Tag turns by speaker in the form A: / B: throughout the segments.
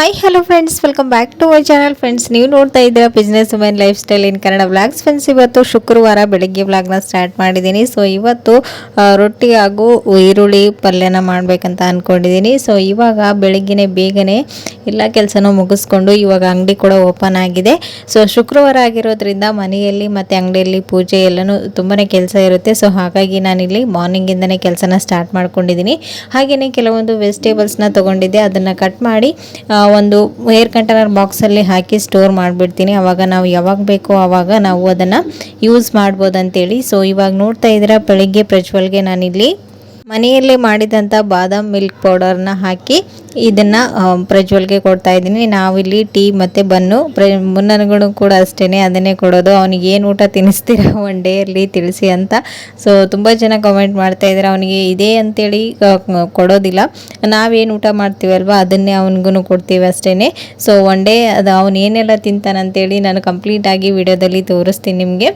A: Hi hello friends welcome back to my channel friends ನೀವು ನೋಡ್ತಾ ಇದ್ದೀರಾ business women lifestyle in Kannada vlogs friends ಇವತ್ತು ಶುಕ್ರವಾರ ಬೆಳಗ್ಗೆ ವ್ಲಾಗ್ನ ಸ್ಟಾರ್ಟ್ ಮಾಡಿದ್ದೀನಿ. ಸೊ ಇವತ್ತು ರೊಟ್ಟಿ ಹಾಗೂ ಈರುಳ್ಳಿ ಪಲ್ಯನ ಮಾಡಬೇಕಂತ ಅಂದ್ಕೊಂಡಿದ್ದೀನಿ ಸೊ ಇವಾಗ ಬೆಳಗ್ಗೆನೆ ಬೇಗನೆ ಎಲ್ಲ ಕೆಲಸನೂ ಮುಗಿಸ್ಕೊಂಡು ಇವಾಗ ಅಂಗಡಿ ಕೂಡ ಓಪನ್ ಆಗಿದೆ. ಸೊ ಶುಕ್ರವಾರ ಆಗಿರೋದ್ರಿಂದ ಮನೆಯಲ್ಲಿ ಮತ್ತು ಅಂಗಡಿಯಲ್ಲಿ ಪೂಜೆ ಎಲ್ಲನೂ ತುಂಬಾ ಕೆಲಸ ಇರುತ್ತೆ. ಸೊ ಹಾಗಾಗಿ ನಾನಿಲ್ಲಿ ಮಾರ್ನಿಂಗಿಂದನೇ ಕೆಲಸನ ಸ್ಟಾರ್ಟ್ ಮಾಡ್ಕೊಂಡಿದ್ದೀನಿ. ಹಾಗೆಯೇ ಕೆಲವೊಂದು ವೆಜಿಟೇಬಲ್ಸ್ನ ತೊಗೊಂಡಿದ್ದೆ. ಅದನ್ನು ಕಟ್ ಮಾಡಿ ಒಂದು ಏರ್ ಕಂಟೈನರ್ ಬಾಕ್ಸಲ್ಲಿ ಹಾಕಿ ಸ್ಟೋರ್ ಮಾಡಿಬಿಡ್ತೀನಿ. ಅವಾಗ ನಾವು ಯಾವಾಗ ಬೇಕೋ ಆವಾಗ ನಾವು ಅದನ್ನು ಯೂಸ್ ಮಾಡ್ಬೋದು ಅಂತೇಳಿ ಸೊ ಇವಾಗ ನೋಡ್ತಾ ಇದ್ದೀರಾ, ಬೆಳಿಗ್ಗೆ ಪ್ರಜ್ವಲ್ಗೆ ನಾನಿಲ್ಲಿ ಮನೆಯಲ್ಲೇ ಮಾಡಿದಂಥ ಬಾದಾಮ್ ಮಿಲ್ಕ್ ಪೌಡರ್ನ ಹಾಕಿ ಇದನ್ನು ಪ್ರಜ್ವಲ್ಗೆ ಕೊಡ್ತಾ ಇದ್ದೀನಿ. ನಾವಿಲ್ಲಿ ಟೀ ಮತ್ತು ಬನ್ನು, ಪ್ರ ಮುನ್ನನ್ಗಳು ಕೂಡ ಅಷ್ಟೇ ಅದನ್ನೇ ಕೊಡೋದು. ಅವನಿಗೆ ಏನು ಊಟ ತಿನ್ನಿಸ್ತೀರಾ ಒನ್ ಡೇಯಲ್ಲಿ ತಿಳಿಸಿ ಅಂತ. ಸೊ ತುಂಬ ಜನ ಕಮೆಂಟ್ ಮಾಡ್ತಾ ಇದ್ದಾರೆ ಅವನಿಗೆ ಇದೇ ಅಂತೇಳಿ ಕೊಡೋದಿಲ್ಲ. ನಾವೇನು ಊಟ ಮಾಡ್ತೀವಲ್ವ, ಅದನ್ನೇ ಅವನಿಗೂ ಕೊಡ್ತೀವಿ ಅಷ್ಟೇ ಸೊ ಒನ್ ಡೇ ಅದು ಅವನು ಏನೆಲ್ಲ ತಿಂತಾನಂತೇಳಿ ನಾನು ಕಂಪ್ಲೀಟಾಗಿ ವಿಡಿಯೋದಲ್ಲಿ ತೋರಿಸ್ತೀನಿ ನಿಮಗೆ.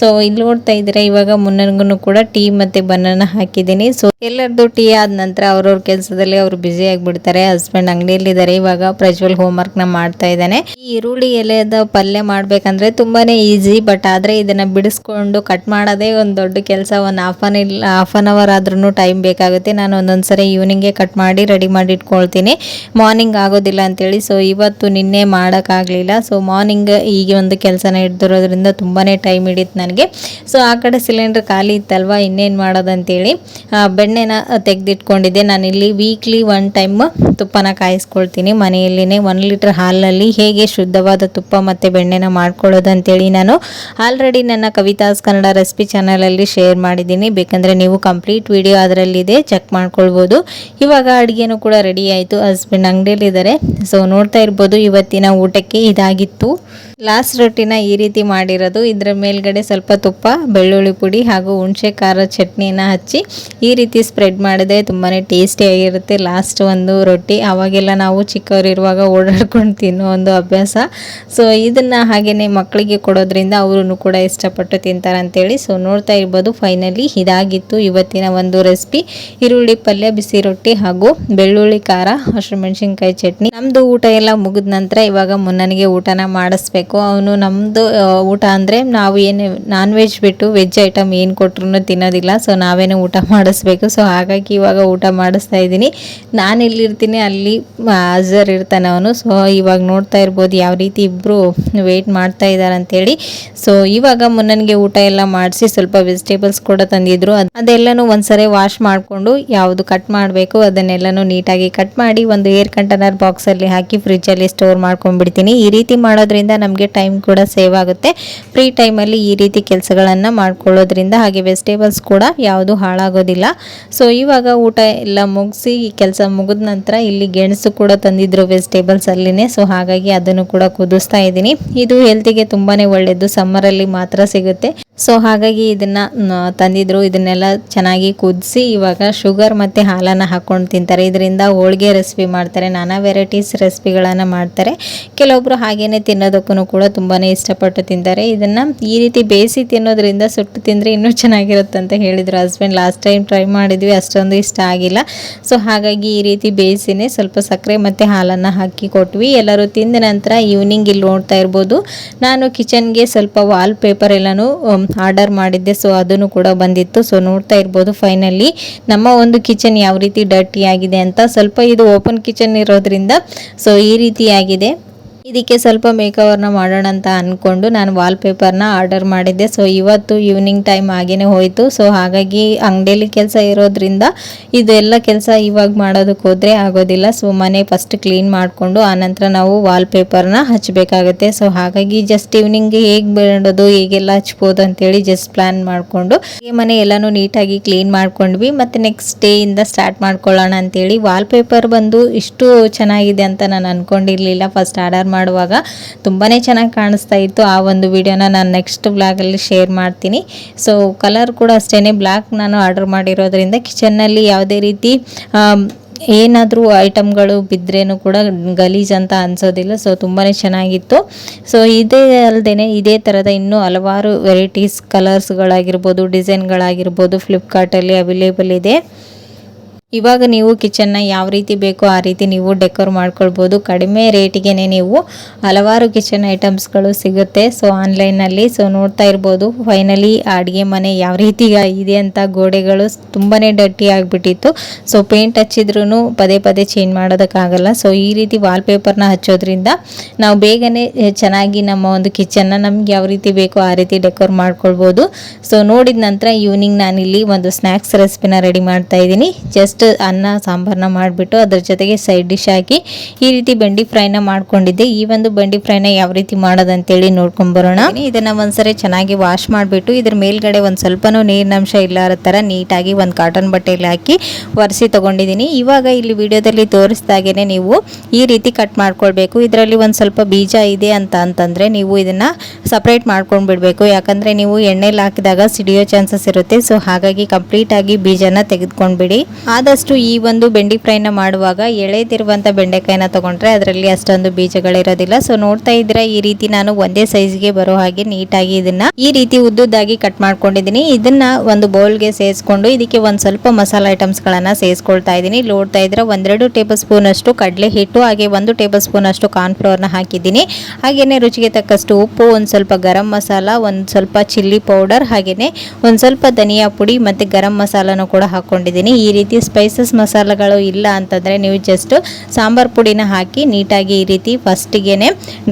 A: ಸೊ ಇಲ್ಲಿ ನೋಡ್ತಾ ಇದ್ದೀರಾ, ಇವಾಗ ಮುನ್ನನ್ಗೂ ಕೂಡ ಟೀ ಮತ್ತು ಬನ್ನನ್ನು ಹಾಕಿದ್ದೀನಿ. ಸೊ ಎಲ್ಲರದ್ದು ಟೀ ಆದ ನಂತರ ಅವ್ರವ್ರ ಕೆಲಸದಲ್ಲಿ ಅವರು ಬ್ಯುಸಿ ಆಗಿಬಿಡ್ತಾರೆ ಹಸ್ಬೆಂಡ್ ಅಂಗಡಿಯಲ್ಲಿದ್ದಾರೆ ಇವಾಗ ಪ್ರಜ್ವಲ್ ಹೋಮ್ವರ್ಕ್ನ ಮಾಡ್ತಾ ಇದ್ದಾನೆ. ಈ ಈರುಳ್ಳಿ ಎಲೆದ ಪಲ್ಯ ಮಾಡ್ಬೇಕಂದ್ರೆ ತುಂಬಾನೇ ಈಸಿ ಬಟ್ ಆದ್ರೆ ಇದನ್ನ ಬಿಡಿಸ್ಕೊಂಡು ಕಟ್ ಮಾಡೋದೇ ಒಂದು ದೊಡ್ಡ ಕೆಲಸ ಒಂದು ಹಾಫ್ ಅನ್ ಇಲ್ಲ ಹಾಫ್ ಅನ್ ಅವರ್ ಆದ್ರೂ ಟೈಮ್ ಬೇಕಾಗುತ್ತೆ. ನಾನು ಒಂದೊಂದ್ಸರಿ ಈವ್ನಿಂಗೇ ಕಟ್ ಮಾಡಿ ರೆಡಿ ಮಾಡಿ ಇಟ್ಕೊಳ್ತೀನಿ. ಮಾರ್ನಿಂಗ್ ಆಗೋದಿಲ್ಲ ಅಂತೇಳಿ ಸೊ ಇವತ್ತು ನಿನ್ನೆ ಮಾಡೋಕ್ಕಾಗಲಿಲ್ಲ. ಸೊ ಮಾರ್ನಿಂಗ್ ಈಗ ಒಂದು ಕೆಲಸನ ಹಿಡ್ದಿರೋದ್ರಿಂದ ತುಂಬಾನೇ ಟೈಮ್ ಹಿಡಿತು ನನಗೆ. ಸೊ ಆ ಕಡೆ ಸಿಲಿಂಡರ್ ಖಾಲಿ ಇತ್ತಲ್ವಾ ಇನ್ನೇನು ಮಾಡೋದಂತೇಳಿ. ಆ, ಬೆಣ್ಣೆನ ತೆಗೆದಿಟ್ಕೊಂಡಿದ್ದೆ. ನಾನಿಲ್ಲಿ ವೀಕ್ಲಿ ಒನ್ ಟೈಮ್ ತುಪ್ಪನ ಕಾಯಿಸ್ಕೊಳ್ತೀನಿ. ಮನೆಯಲ್ಲಿನೇ ಒನ್ ಲೀಟ್ರ್ ಹಾಲಲ್ಲಿ ಹೇಗೆ ಶುದ್ಧವಾದ ತುಪ್ಪ ಮತ್ತು ಬೆಣ್ಣೆನ ಮಾಡ್ಕೊಳ್ಳೋದು ಅಂತೇಳಿ ನಾನು ಆಲ್ರೆಡಿ ನನ್ನ ಕವಿತಾಸ್ ಕನ್ನಡ ರೆಸಿಪಿ ಚಾನಲಲ್ಲಿ ಶೇರ್ ಮಾಡಿದ್ದೀನಿ. ಬೇಕಂದರೆ ನೀವು ಕಂಪ್ಲೀಟ್ ವಿಡಿಯೋ ಅದರಲ್ಲಿದೆ ಚೆಕ್ ಮಾಡ್ಕೊಳ್ಬೋದು. ಇವಾಗ ಅಡುಗೆನೂ ಕೂಡ ರೆಡಿ ಆಯಿತು. ಹಸ್ಬೆಂಡ್ ಅಂಗಡಿಯಲ್ಲಿದ್ದಾರೆ. ಸೊ ನೋಡ್ತಾ ಇರ್ಬೋದು ಇವತ್ತಿನ ಊಟಕ್ಕೆ ಇದಾಗಿತ್ತು. ಲಾಸ್ಟ್ ರೊಟ್ಟಿನ ಈ ರೀತಿ ಮಾಡಿರೋದು. ಇದರ ಮೇಲ್ಗಡೆ ಸ್ವಲ್ಪ ತುಪ್ಪ, ಬೆಳ್ಳುಳ್ಳಿ ಪುಡಿ ಹಾಗೂ ಹುಣಸೆ, ಖಾರ ಚಟ್ನಿನ ಹಚ್ಚಿ ಈ ರೀತಿ ಸ್ಪ್ರೆಡ್ ಮಾಡಿದೆ ತುಂಬಾ ಟೇಸ್ಟಿಯಾಗಿರುತ್ತೆ ಲಾಸ್ಟ್ ಒಂದು ರೊಟ್ಟಿ. ಅವಾಗೆಲ್ಲ ನಾವು ಚಿಕ್ಕವರಿರುವಾಗ ಓಡಾಡ್ಕೊಂಡು ತಿನ್ನೋ ಒಂದು ಅಭ್ಯಾಸ. ಸೊ ಇದನ್ನು ಹಾಗೆಯೇ ಮಕ್ಕಳಿಗೆ ಕೊಡೋದ್ರಿಂದ ಅವರು ಕೂಡ ಇಷ್ಟಪಟ್ಟು ತಿಂತಾರೆ ಅಂತೇಳಿ ಸೊ ನೋಡ್ತಾ ಇರ್ಬೋದು ಫೈನಲಿ ಇದಾಗಿತ್ತು ಇವತ್ತಿನ ಒಂದು ರೆಸಿಪಿ ಈರುಳ್ಳಿ ಪಲ್ಯ, ಬಿಸಿ ರೊಟ್ಟಿ ಹಾಗೂ ಬೆಳ್ಳುಳ್ಳಿ ಖಾರ ಹಸಿಮೆಣಸಿನ್ಕಾಯಿ ಚಟ್ನಿ. ನಮ್ಮದು ಊಟ ಎಲ್ಲ ಮುಗಿದ ನಂತರ ಇವಾಗ ಮುನ್ನನಿಗೆ ಊಟನ ಮಾಡಿಸ್ಬೇಕು. ಅವನು ನಮ್ಮದು ಊಟ ಅಂದರೆ ನಾವು ಏನು ನಾನ್ ವೆಜ್ ಬಿಟ್ಟು ವೆಜ್ ಐಟಮ್ ಏನು ಕೊಟ್ರು ತಿನ್ನೋದಿಲ್ಲ. ಸೊ ನಾವೇನೇ ಊಟ ಮಾಡಿಸ್ಬೇಕು. ಸೊ ಹಾಗಾಗಿ ಇವಾಗ ಊಟ ಮಾಡಿಸ್ತಾ ಇದ್ದೀನಿ. ನಾನು ಎಲ್ಲಿರ್ತೀನಿ, ಅಲ್ಲಿ ಅಜರ್ ಇರ್ತಾನೆ ಅವನು. ಸೊ ಇವಾಗ ನೋಡ್ತಾ ಇರ್ಬೋದು ಯಾವ ರೀತಿ ಇಬ್ಬರು ವೆಯ್ಟ್ ಮಾಡ್ತಾ ಇದ್ದಾರೆ ಅಂತೇಳಿ. ಸೊ ಇವಾಗ ಮುನ್ನನಿಗೆ ಊಟ ಎಲ್ಲ ಮಾಡಿಸಿ ಸ್ವಲ್ಪ ವೆಜಿಟೇಬಲ್ಸ್ ಕೂಡ ತಂದಿದ್ರು. ಅದ್- ಅದೆಲ್ಲನೂ ಒಂದ್ಸರಿ ವಾಶ್ ಮಾಡಿಕೊಂಡು ಯಾವುದು ಕಟ್ ಮಾಡಬೇಕು ಅದನ್ನೆಲ್ಲನೂ ನೀಟಾಗಿ ಕಟ್ ಮಾಡಿ ಒಂದು ಏರ್ ಕಂಟೈನರ್ ಬಾಕ್ಸಲ್ಲಿ ಹಾಕಿ ಫ್ರಿಜ್ಜಲ್ಲಿ ಸ್ಟೋರ್ ಮಾಡ್ಕೊಂಡ್ಬಿಡ್ತೀನಿ. ಈ ರೀತಿ ಮಾಡೋದ್ರಿಂದ ನಮಗೆ ಟೈಮ್ ಕೂಡ ಸೇವ್ ಆಗುತ್ತೆ. ಫ್ರೀ ಟೈಮಲ್ಲಿ ಈ ರೀತಿ ಕೆಲಸಗಳನ್ನು ಮಾಡ್ಕೊಳ್ಳೋದ್ರಿಂದ ಹಾಗೆ ವೆಜಿಟೇಬಲ್ಸ್ ಕೂಡ ಯಾವುದು ಹಾಳಾಗೋದಿಲ್ಲ. ಸೊ ಇವಾಗ ಊಟ ಎಲ್ಲ ಮುಗಿಸಿ ಕೆಲಸ ಮುಗಿದ ನಂತರ ಇಲ್ಲಿ ಗೆಣಸು ಕೂಡ ತಂದಿದ್ರು ವೆಜಿಟೇಬಲ್ಸ್ ಅಲ್ಲಿನೇ. ಸೊ ಹಾಗಾಗಿ ಅದನ್ನು ಕೂಡ ಕುದಿಸ್ತಾ ಇದ್ದೀನಿ. ಇದು ಹೆಲ್ತಿಗೆ ತುಂಬಾನೇ ಒಳ್ಳೆಯದು ಸಮ್ಮರಲ್ಲಿ ಮಾತ್ರ ಸಿಗುತ್ತೆ. ಸೊ ಹಾಗಾಗಿ ಇದನ್ನು ತಂದಿದ್ರು. ಇದನ್ನೆಲ್ಲ ಚೆನ್ನಾಗಿ ಕುದಿಸಿ ಇವಾಗ ಶುಗರ್ ಮತ್ತು ಹಾಲನ್ನು ಹಾಕ್ಕೊಂಡು ತಿಂತಾರೆ. ಇದರಿಂದ ಹೋಳಿಗೆ ರೆಸಿಪಿ ಮಾಡ್ತಾರೆ. ನಾನಾ ವೆರೈಟೀಸ್ ರೆಸಿಪಿಗಳನ್ನು ಮಾಡ್ತಾರೆ. ಕೆಲವೊಬ್ಬರು ಹಾಗೇ ತಿನ್ನೋದಕ್ಕೂ ಕೂಡ ತುಂಬಾ ಇಷ್ಟಪಟ್ಟು ತಿಂತಾರೆ. ಇದನ್ನು ಈ ರೀತಿ ಬೇಯಿಸಿ ತಿನ್ನೋದ್ರಿಂದ ಸುಟ್ಟು ತಿಂದರೆ ಇನ್ನೂ ಚೆನ್ನಾಗಿರುತ್ತೆ ಅಂತ ಹೇಳಿದ್ರು ಹಸ್ಬೆಂಡ್ ಲಾಸ್ಟ್ ಟೈಮ್ ಟ್ರೈ ಮಾಡಿದ್ವಿ, ಅಷ್ಟೊಂದು ಇಷ್ಟ ಆಗಿಲ್ಲ. ಸೊ ಹಾಗಾಗಿ ಈ ರೀತಿ ಬೇಯಿಸಿನೇ ಸ್ವಲ್ಪ ಸಕ್ಕರೆ ಮತ್ತು ಹಾಲನ್ನು ಹಾಕಿ ಕೊಟ್ವಿ. ಎಲ್ಲರೂ ತಿಂದ ನಂತರ ಈವ್ನಿಂಗ್ ಇಲ್ಲಿ ನೋಡ್ತಾ ಇರ್ಬೋದು. ನಾನು ಕಿಚನ್ಗೆ ಸ್ವಲ್ಪ ವಾಲ್ ಪೇಪರ್ ಎಲ್ಲನೂ ಆರ್ಡರ್ ಮಾಡಿದ್ದೆ ಸೊ ಅದನ್ನು ಕೂಡ ಬಂದಿತ್ತು. ಸೊ ನೋಡ್ತಾ ಇರ್ಬೋದು ಫೈನಲಿ ನಮ್ಮ ಒಂದು ಕಿಚನ್ ಯಾವ ರೀತಿ ಡರ್ಟಿ ಆಗಿದೆ ಅಂತ. ಸ್ವಲ್ಪ ಇದು ಓಪನ್ ಕಿಚನ್ ಇರೋದ್ರಿಂದ ಸೊ ಈ ರೀತಿಯಾಗಿದೆ ಇದಕ್ಕೆ ಸ್ವಲ್ಪ ಮೇಕವರ್ನ ಮಾಡೋಣ ಅಂತ ಅಂದ್ಕೊಂಡು ನಾನು ವಾಲ್ ಪೇಪರ್ನ ಆರ್ಡರ್ ಮಾಡಿದ್ದೆ. ಸೊ ಇವತ್ತು ಈವ್ನಿಂಗ್ ಟೈಮ್ ಆಗೇನೆ ಹೋಯಿತು. ಸೊ ಹಾಗಾಗಿ ಅಂಗಡಿಯಲ್ಲಿ ಕೆಲಸ ಇರೋದ್ರಿಂದ ಇದೆಲ್ಲ ಕೆಲಸ ಇವಾಗ ಮಾಡೋದಕ್ಕೆ ಹೋದರೆ ಆಗೋದಿಲ್ಲ. ಸೊ ಮನೆ ಫಸ್ಟ್ ಕ್ಲೀನ್ ಮಾಡಿಕೊಂಡು ಆನಂತರ ನಾವು ವಾಲ್ ಪೇಪರ್ನ ಹಚ್ಚಬೇಕಾಗುತ್ತೆ ಸೊ ಹಾಗಾಗಿ ಜಸ್ಟ್ ಈವ್ನಿಂಗ್ ಹೇಗೆ ಬೇಡೋದು ಹೇಗೆಲ್ಲ ಹಚ್ಬೋದು ಅಂತೇಳಿ ಜಸ್ಟ್ ಪ್ಲ್ಯಾನ್ ಮಾಡಿಕೊಂಡು ಈ ಮನೆ ಎಲ್ಲನೂ ನೀಟಾಗಿ ಕ್ಲೀನ್ ಮಾಡ್ಕೊಂಡ್ವಿ. ಮತ್ತು ನೆಕ್ಸ್ಟ್ ಡೇಯಿಂದ ಸ್ಟಾರ್ಟ್ ಮಾಡ್ಕೊಳ್ಳೋಣ ಅಂತೇಳಿ ವಾಲ್ ಪೇಪರ್ ಬಂದು ಇಷ್ಟು ಚೆನ್ನಾಗಿದೆ ಅಂತ ನಾನು ಅಂದ್ಕೊಂಡಿರಲಿಲ್ಲ ಫಸ್ಟ್ ಆರ್ಡರ್ ಮಾಡುವಾಗ ತುಂಬಾ ಚೆನ್ನಾಗಿ ಕಾಣಿಸ್ತಾ ಇತ್ತು. ಆ ಒಂದು ವಿಡಿಯೋನ ನಾನು ನೆಕ್ಸ್ಟ್ ಬ್ಲಾಗಲ್ಲಿ ಶೇರ್ ಮಾಡ್ತೀನಿ. ಸೊ ಕಲರ್ ಕೂಡ ಅಷ್ಟೇ ಬ್ಲ್ಯಾಕ್ ನಾನು ಆರ್ಡರ್ ಮಾಡಿರೋದ್ರಿಂದ ಕಿಚನ್ನಲ್ಲಿ ಯಾವುದೇ ರೀತಿ ಏನಾದರೂ ಐಟಮ್ಗಳು ಬಿದ್ದರೇನು ಕೂಡ ಗಲೀಜ್ ಅಂತ ಅನ್ಸೋದಿಲ್ಲ. ಸೊ ತುಂಬಾ ಚೆನ್ನಾಗಿತ್ತು. ಸೊ ಇದೇ ಅಲ್ಲದೆ ಇದೇ ಥರದ ಇನ್ನೂ ಹಲವಾರು ವೆರೈಟೀಸ್ ಕಲರ್ಸ್ಗಳಾಗಿರ್ಬೋದು ಡಿಸೈನ್ಗಳಾಗಿರ್ಬೋದು ಫ್ಲಿಪ್ಕಾರ್ಟಲ್ಲಿ ಅವೈಲೇಬಲ್ ಇದೆ. ಇವಾಗ ನೀವು ಕಿಚನ್ನ ಯಾವ ರೀತಿ ಬೇಕೋ ಆ ರೀತಿ ನೀವು ಡೆಕೋರ್ ಮಾಡ್ಕೊಳ್ಬೋದು. ಕಡಿಮೆ ರೇಟಿಗೆ ನೀವು ಹಲವಾರು ಕಿಚನ್ ಐಟಮ್ಸ್ಗಳು ಸಿಗುತ್ತೆ. ಸೊ ಆನ್ಲೈನಲ್ಲಿ ಸೊ, ನೋಡ್ತಾ ಇರ್ಬೋದು. ಫೈನಲಿ, ಅಡುಗೆ ಮನೆ ಯಾವ ರೀತಿ ಇದೆ ಅಂತ ಗೋಡೆಗಳು ತುಂಬಾ ಡಟ್ಟಿ ಆಗಿಬಿಟ್ಟಿತ್ತು. ಸೊ ಪೇಂಟ್ ಹಚ್ಚಿದ್ರೂ ಪದೇ ಪದೇ ಚೇಂಜ್ ಮಾಡೋದಕ್ಕಾಗಲ್ಲ. ಸೊ, ಈ ರೀತಿ ವಾಲ್ಪೇಪರ್ನ ಹಚ್ಚೋದ್ರಿಂದ ನಾವು ಬೇಗನೆ ಚೆನ್ನಾಗಿ ನಮ್ಮ ಒಂದು ಕಿಚನ್ನ ನಮ್ಗೆ ಯಾವ ರೀತಿ ಬೇಕೋ ಆ ರೀತಿ ಡೆಕೋರ್ ಮಾಡ್ಕೊಳ್ಬೋದು. ಸೊ, ನೋಡಿದ ನಂತರ ಈವ್ನಿಂಗ್ ನಾನಿಲ್ಲಿ ಒಂದು ಸ್ನ್ಯಾಕ್ಸ್ ರೆಸಿಪಿನ ರೆಡಿ ಮಾಡ್ತಾ ಇದ್ದೀನಿ. ಜಸ್ಟ್ ಅನ್ನ ಸಾಂಬಾರನ್ನ ಮಾಡಿಬಿಟ್ಟು ಅದ್ರ ಜೊತೆಗೆ ಸೈಡ್ ಡಿಶ್ ಹಾಕಿ ಈ ರೀತಿ ಬೆಂಡಿ ಫ್ರೈನ ಮಾಡ್ಕೊಂಡಿದ್ದೆ. ಈ ಒಂದು ಬೆಂಡಿ ಫ್ರೈನ ಯಾವ ರೀತಿ ಮಾಡೋದಂತೇಳಿ ನೋಡ್ಕೊಂಡ್ ಬರೋಣ. ಇದನ್ನ ಒಂದ್ಸರಿ ಚೆನ್ನಾಗಿ ವಾಶ್ ಮಾಡಿಬಿಟ್ಟು ಇದ್ರ ಮೇಲ್ಗಡೆ ಒಂದು ಸ್ವಲ್ಪನೂ ನೀರಿನಂಶ ಇಲ್ಲಾರ ಥರ ನೀಟಾಗಿ ಒಂದು ಕಾಟನ್ ಬಟ್ಟೆಯಲ್ಲಿ ಹಾಕಿ ಒರೆಸಿ ತಗೊಂಡಿದ್ದೀನಿ. ಇವಾಗ ಇಲ್ಲಿ ವಿಡಿಯೋದಲ್ಲಿ ತೋರಿಸ್ದಾಗೇ ನೀವು ಈ ರೀತಿ ಕಟ್ ಮಾಡ್ಕೊಳ್ಬೇಕು. ಇದರಲ್ಲಿ ಒಂದು ಸ್ವಲ್ಪ ಬೀಜ ಇದೆ ಅಂತ ಅಂತಂದರೆ ನೀವು ಇದನ್ನು ಸಪ್ರೇಟ್ ಮಾಡ್ಕೊಂಡು ಬಿಡಬೇಕು. ಯಾಕಂದರೆ ನೀವು ಎಣ್ಣೆಲಿ ಹಾಕಿದಾಗ ಸಿಡಿಯೋ ಚಾನ್ಸಸ್ ಇರುತ್ತೆ. ಸೊ ಹಾಗಾಗಿ ಕಂಪ್ಲೀಟಾಗಿ ಬೀಜನ ತೆಗೆದುಕೊಂಡ್ಬಿಡಿ. ಆದಷ್ಟು ಈ ಒಂದು ಬೆಂಡಿ ಫ್ರೈನ ಮಾಡುವಾಗ ಎಳೆದಿರುವಂತ ಬೆಂಡೆಕಾಯಿನ ತಗೊಂಡ್ರೆ ಅದರಲ್ಲಿ ಅಷ್ಟೊಂದು ಬೀಜಗಳಿರೋದಿಲ್ಲ. ಸೊ ನೋಡ್ತಾ ಇದ್ರೆ ಈ ರೀತಿ ನಾನು ಒಂದೇ ಸೈಜ್ಗೆ ಬರೋ ಹಾಗೆ ನೀಟಾಗಿ ಇದನ್ನ ಈ ರೀತಿ ಉದ್ದುದ್ದಾಗಿ ಕಟ್ ಮಾಡ್ಕೊಂಡಿದ್ದೀನಿ. ಇದನ್ನ ಒಂದು ಬೌಲ್ಗೆ ಸೇರಿಸ್ಕೊಂಡು ಇದಕ್ಕೆ ಒಂದು ಸ್ವಲ್ಪ ಮಸಾಲ ಐಟಮ್ಸ್ ಗಳನ್ನ ಸೇರಿಸ್ಕೊಳ್ತಾ ಇದ್ದೀನಿ. ನೋಡ್ತಾ ಇದ್ರೆ ಒಂದೆರಡು ಟೇಬಲ್ ಸ್ಪೂನ್ ಅಷ್ಟು ಕಡಲೆ ಹಿಟ್ಟು ಹಾಗೆ ಒಂದು ಟೇಬಲ್ ಸ್ಪೂನ್ ಅಷ್ಟು ಕಾರ್ನ್ನ ಹಾಕಿದ್ದೀನಿ. ಹಾಗೇನೆ ರುಚಿಗೆ ತಕ್ಕಷ್ಟು ಉಪ್ಪು, ಒಂದು ಸ್ವಲ್ಪ ಗರಂ ಮಸಾಲ, ಒಂದು ಸ್ವಲ್ಪ ಚಿಲ್ಲಿ ಪೌಡರ್ ಹಾಗೇನೆ ಒಂದು ಸ್ವಲ್ಪ ಧನಿಯಾ ಪುಡಿ ಮತ್ತೆ ಗರಂ ಮಸಾಲನೂ ಕೂಡ ಹಾಕೊಂಡಿದ್ದೀನಿ. ಈ ರೀತಿ ಸ್ಪೈಸಸ್ ಮಸಾಲೆಗಳು ಇಲ್ಲ ಅಂತಂದರೆ ನೀವು ಜಸ್ಟ್ ಸಾಂಬಾರ್ ಪುಡಿನ ಹಾಕಿ ನೀಟಾಗಿ ಈ ರೀತಿ ಫಸ್ಟಿಗೆ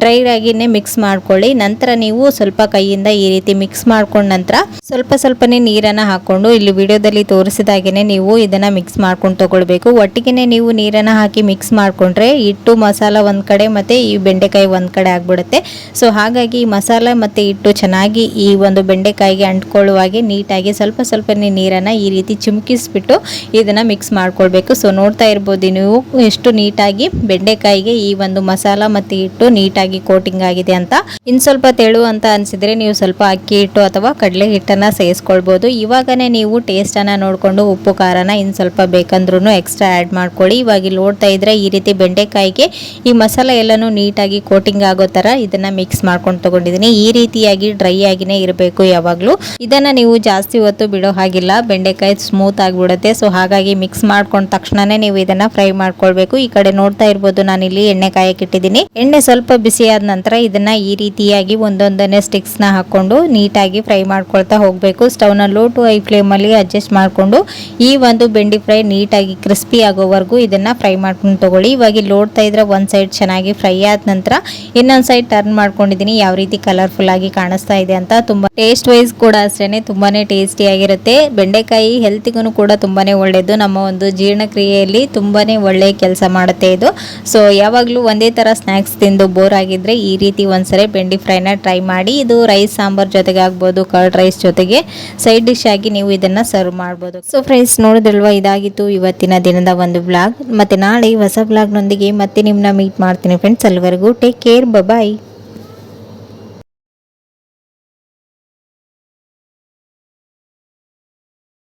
A: ಡ್ರೈ ಆಗಿನೇ ಮಿಕ್ಸ್ ಮಾಡ್ಕೊಳ್ಳಿ. ನಂತರ ನೀವು ಸ್ವಲ್ಪ ಕೈಯಿಂದ ಈ ರೀತಿ ಮಿಕ್ಸ್ ಮಾಡ್ಕೊಂಡ ನಂತರ ಸ್ವಲ್ಪ ಸ್ವಲ್ಪನೇ ನೀರನ್ನ ಹಾಕೊಂಡು ಇಲ್ಲಿ ವಿಡಿಯೋದಲ್ಲಿ ತೋರಿಸಿದಾಗೇ ನೀವು ಇದನ್ನ ಮಿಕ್ಸ್ ಮಾಡ್ಕೊಂಡು ತೊಗೊಳ್ಬೇಕು. ಒಟ್ಟಿಗೆ ನೀವು ನೀರನ್ನ ಹಾಕಿ ಮಿಕ್ಸ್ ಮಾಡ್ಕೊಂಡ್ರೆ ಹಿಟ್ಟು, ಮಸಾಲ ಒಂದು ಕಡೆ ಮತ್ತೆ ಈ ಬೆಂಡೆಕಾಯಿ ಒಂದು ಕಡೆ ಆಗ್ಬಿಡುತ್ತೆ. ಸೊ ಹಾಗಾಗಿ ಈ ಮಸಾಲ ಮತ್ತೆ ಹಿಟ್ಟು ಚೆನ್ನಾಗಿ ಈ ಒಂದು ಬೆಂಡೆಕಾಯಿಗೆ ಅಂಟ್ಕೊಳ್ಳುವಾಗೆ ನೀಟಾಗಿ ಸ್ವಲ್ಪ ಸ್ವಲ್ಪನೇ ನೀರನ್ನ ಈ ರೀತಿ ಚಿಮುಕಿಸ್ಬಿಟ್ಟು ಇದನ್ನ ಮಿಕ್ಸ್ ಮಾಡ್ಕೊಳ್ಬೇಕು. ಸೊ ನೋಡ್ತಾ ಇರ್ಬೋದು ನೀವು ಎಷ್ಟು ನೀಟಾಗಿ ಬೆಂಡೆಕಾಯಿಗೆ ಈ ಒಂದು ಮಸಾಲ ಮತ್ತೆ ಹಿಟ್ಟು ನೀಟಾಗಿ ಕೋಟಿಂಗ್ ಆಗಿದೆ ಅಂತ. ಇನ್ ಸ್ವಲ್ಪ ತೆಳು ಅಂತ ಅನ್ಸಿದ್ರೆ ನೀವು ಸ್ವಲ್ಪ ಅಕ್ಕಿ ಹಿಟ್ಟು ಅಥವಾ ಕಡಲೆ ಹಿಟ್ಟನ್ನ ಸೇರಿಸ್ಕೊಳ್ಬೋದು ಇವಾಗನೇ ನೀವು ಟೇಸ್ಟನ್ನು ನೋಡಿಕೊಂಡು ಉಪ್ಪು, ಖಾರನ ಇನ್ ಸ್ವಲ್ಪ ಬೇಕಂದ್ರೂ ಎಕ್ಸ್ಟ್ರಾ ಆ್ಯಡ್ ಮಾಡ್ಕೊಳ್ಳಿ. ಇವಾಗ ನೋಡ್ತಾ ಇದ್ರೆ ಈ ರೀತಿ ಬೆಂಡೆಕಾಯಿಗೆ ಈ ಮಸಾಲ ಎಲ್ಲನೂ ನೀಟಾಗಿ ಕೋಟಿಂಗ್ ಆಗೋ ತರ ಇದನ್ನ ಮಿಕ್ಸ್ ಮಾಡ್ಕೊಂಡು ತೊಗೊಂಡಿದ್ದೀನಿ. ಈ ರೀತಿಯಾಗಿ ಡ್ರೈ ಆಗಿನೇ ಇರಬೇಕು ಯಾವಾಗಲೂ. ಇದನ್ನ ನೀವು ಜಾಸ್ತಿ ಹೊತ್ತು ಬಿಡೋ ಹಾಗಿಲ್ಲ. ಬೆಂಡೆಕಾಯಿ ಸ್ಮೂತ್ ಆಗಿಬಿಡುತ್ತೆ. ಸೊ ಹಾಗಾಗಿ ಮಿಕ್ಸ್ ಮಾಡ್ಕೊಂಡ ತಕ್ಷಣನೇ ನೀವು ಇದನ್ನ ಫ್ರೈ ಮಾಡ್ಕೊಳ್ಬೇಕು. ಈ ಕಡೆ ನೋಡ್ತಾ ಇರ್ಬೋದು ನಾನಿಲ್ಲಿ ಎಣ್ಣೆ ಕಾಯಕ್ಕೆ ಇಟ್ಟಿದ್ದೀನಿ. ಎಣ್ಣೆ ಸ್ವಲ್ಪ ಬಿಸಿ ಆದ ನಂತರ ಇದನ್ನ ಈ ರೀತಿಯಾಗಿ ಒಂದೊಂದನೇ ಸ್ಟಿಕ್ಸ್ನ ಹಾಕೊಂಡು ನೀಟಾಗಿ ಫ್ರೈ ಮಾಡ್ಕೊಳ್ತಾ ಹೋಗ್ಬೇಕು. ನ ಲೋ ಟು ಹೈ ಫ್ಲೇಮ್ ಅಲ್ಲಿ ಅಡ್ಜಸ್ಟ್ ಮಾಡ್ಕೊಂಡು ಈ ಒಂದು ಬೆಂಡಿ ಫ್ರೈ ನೀಟಾಗಿ ಕ್ರಿಸ್ಪಿ ಆಗೋವರೆಗೂ ಇದನ್ನ ಫ್ರೈ ಮಾಡ್ಕೊಂಡು ತಗೊಳ್ಳಿ. ಇವಾಗ ಲೋಡ್ತಾ ಇದ್ರೆ ಒಂದ್ ಸೈಡ್ ಚೆನ್ನಾಗಿ ಫ್ರೈ ಆದ ನಂತರ ಇನ್ನೊಂದ್ ಸೈಡ್ ಟರ್ನ್ ಮಾಡ್ಕೊಂಡಿದ್ದೀನಿ. ಯಾವ ರೀತಿ ಕಲರ್ಫುಲ್ ಆಗಿ ಕಾಣಿಸ್ತಾ ಇದೆ ಅಂತ ತುಂಬಾ ಟೇಸ್ಟ್ ವೈಸ್ ಕೂಡ ಅಷ್ಟೇನೆ ತುಂಬಾನೇ ಟೇಸ್ಟಿ ಆಗಿರುತ್ತೆ. ಬೆಂಡೆಕಾಯಿ ಹೆಲ್ತಿಗೂ ಕೂಡ ತುಂಬಾನೇ ಒಳ್ಳೇದು. ನಮ್ಮ ಒಂದು ಜೀರ್ಣಕ್ರಿಯೆಯಲ್ಲಿ ತುಂಬಾ ಒಳ್ಳೆಯ ಕೆಲಸ ಮಾಡುತ್ತೆ ಇದು. ಸೊ ಯಾವಾಗಲೂ ಒಂದೇ ಥರ ಸ್ನ್ಯಾಕ್ಸ್ ತಿಂದು ಬೋರ್ ಆಗಿದ್ರೆ ಈ ರೀತಿ ಒಂದ್ಸರಿ ಬೆಂಡಿ ಫ್ರೈನ ಟ್ರೈ ಮಾಡಿ, ಇದು ರೈಸ್ ಸಾಂಬಾರ್ ಜೊತೆಗೆ ಆಗ್ಬೋದು ಕರ್ಡ್ ರೈಸ್ ಜೊತೆಗೆ ಸೈಡ್ ಡಿಶ್ ಆಗಿ ನೀವು ಇದನ್ನು ಸರ್ವ್ ಮಾಡ್ಬೋದು. ಸೊ ಫ್ರೆಂಡ್ಸ್ ನೋಡಿದ್ರಲ್ವ, ಇದಾಗಿತ್ತು ಇವತ್ತಿನ ದಿನದ ಒಂದು ಬ್ಲಾಗ್ ಮತ್ತು ನಾಳೆ ಹೊಸ ಬ್ಲಾಗ್ನೊಂದಿಗೆ ಮತ್ತೆ ನಿಮ್ಮನ್ನ ಮೀಟ್ ಮಾಡ್ತೀನಿ ಫ್ರೆಂಡ್ಸ್ ಅಲ್ಲಿವರೆಗೂ ಟೇಕ್ ಕೇರ್ ಬಾಯ್